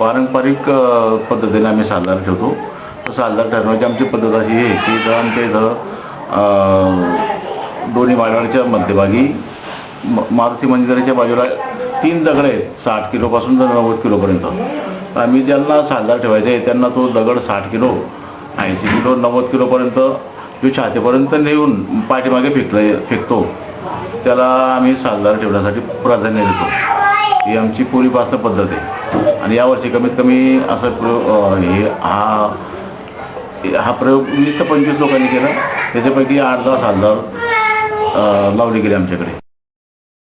पारंपरिक पद्धतीने आम्ही साजरा ठेवतो. तर सालदार ठरवण्याची आमची पद्धत अशी आहे की इथं आमच्या इथं दोन्ही माळवाडच्या मध्यभागी म- मारुती मंदिराच्या बाजूला तीन दगड आहेत साठ किलोपासून तर नव्वद किलोपर्यंत आम्ही ज्यांना साजरा ठेवायचे आहे त्यांना तो दगड साठ किलो ऐंशी किलो नव्वद किलोपर्यंत जो छातीपर्यंत नेऊन पाठीमागे फेकला फेकतो त्याला आम्ही साजरा ठेवण्यासाठी प्राधान्य देतो. ही आमची पूर्वीपासून पद्धत आहे. आणि यावर्षी कमीत कमी असं प्रयोग हे हा हा प्रयोग वीस ते पंचवीस लोकांनी केला. त्याच्यापैकी आठ दहा सात हजार लावली गेली आमच्याकडे.